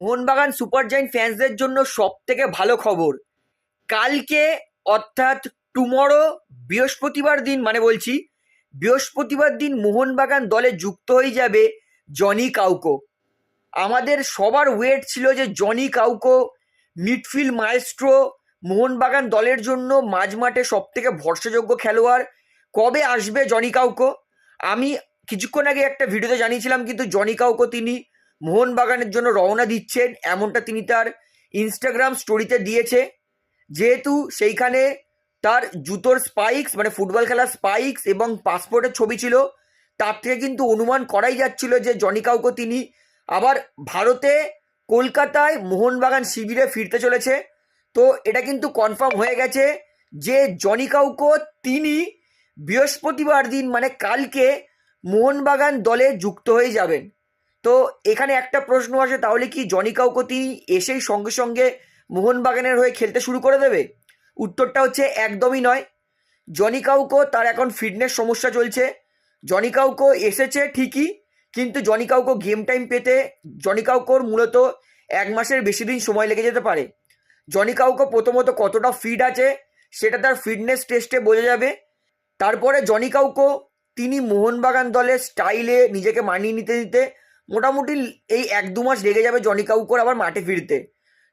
Mohun Bagan super giant ফ্যান্সদের জন্য সব থেকে ভালো খবর। কালকে অর্থাৎ টুমরো বৃহস্পতিবার দিন মানে বলছি, বৃহস্পতিবার দিন মোহনবাগান দলে যুক্ত হয়ে যাবে জনি কাউকো। আমাদের সবার ওয়েট ছিল যে Johnny Kauko midfield maestro Mohun Bagan দলের জন্য মাঝমাঠে সব থেকে ভরসাযোগ্য খেলোয়াড়। কবে আসবে জনি কাউকো? আমি কিছুক্ষণ আগে একটা ভিডিওতে জানিয়েছিলাম, কিন্তু জনি কাউকো তিনি মোহনবাগানের জন্য রওনা দিচ্ছেন, এমনটা তিনি তার ইনস্টাগ্রাম স্টোরিতে দিয়েছে। যেহেতু সেইখানে তার জুতোর স্পাইক্স মানে ফুটবল খেলার স্পাইক্স এবং পাসপোর্টের ছবি ছিল, তার থেকে কিন্তু অনুমান করাই যাচ্ছিল যে জনি কাউকো তিনি আবার ভারতে কলকাতায় মোহনবাগান শিবিরে ফিরতে চলেছে। তো এটা কিন্তু কনফার্ম হয়ে গেছে যে জনি কাউকো তিনি বৃহস্পতিবার দিন মানে কালকে, মোহনবাগান দলে যুক্ত হয়ে যাবেন। তো এখানে একটা প্রশ্ন আসে, তাহলে কি জনি কাউকো তিনি এসেই সঙ্গে সঙ্গে মোহনবাগানের হয়ে খেলতে শুরু করে দেবে? উত্তরটা হচ্ছে একদমই নয়। জনি কাউকো তার এখন ফিটনেস সমস্যা চলছে। জনি কাউকো এসেছে ঠিকই, কিন্তু জনি কাউকো গেম টাইম পেতে জনি কাউকোর মূলত এক মাসের বেশি দিন সময় লেগে যেতে পারে। জনি কাউকো প্রথমত কতটা ফিট আছে, সেটা তার ফিটনেস টেস্টে বোঝা যাবে। তারপরে জনি কাউকো, তিনি মোহনবাগান দলের স্টাইলে নিজেকে মানিয়ে নিতে নিতে মোটামুটি এই এক দু মাস লেগে যাবে জনি কাউকোর আবার মাঠে ফিরতে।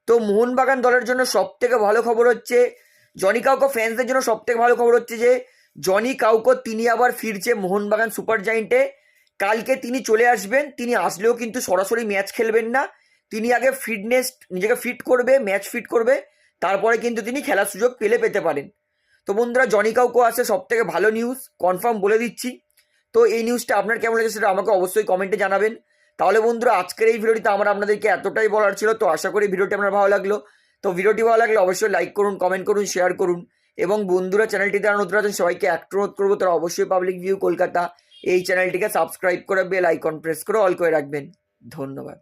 তো মোহনবাগান দলের জন্য সব থেকে ভালো খবর হচ্ছে, জনি কাউকো ফ্যান্সদের জন্য সব থেকে ভালো খবর হচ্ছে যে, জনি কাউকো তিনি আবার ফিরছে মোহনবাগান সুপার জায়েন্টে। কালকে তিনি চলে আসবেন, তিনি আসলেও কিন্তু সরাসরি ম্যাচ খেলবেন না। তিনি আগে ফিটনেস নিজেকে ফিট করবে ম্যাচ ফিট করবে, তারপরে কিন্তু তিনি খেলার সুযোগ পেলে পেতে পারেন। তো বন্ধুরা, জনি কাউকো আছে সব থেকে ভালো নিউজ কনফার্ম বলে দিচ্ছি। তো এই নিউজটা আপনার কেমন লেগেছে সেটা আমাকে অবশ্যই কমেন্টে জানাবেন। তাহলে বন্ধুরা, আজকের এই ভিডিওটিতে আমার আপনাদেরকে এতটাই বলার ছিল, তো আশা করি ভিডিওটি আপনার ভালো লাগল। তো ভিডিওটি ভালো লাগলে অবশ্যই লাইক করুন কমেন্ট করুন শেয়ার করুন। এবং বন্ধুরা চ্যানেলটিতে যারা নতুন আছেন, সবাইকে একটা অনুরোধ করব, তারা অবশ্যই পাবলিক ভিউ কলকাতা এই চ্যানেলটিকে সাবস্ক্রাইব করে বেল আইকন প্রেস করে অল করে রাখবেন। ধন্যবাদ।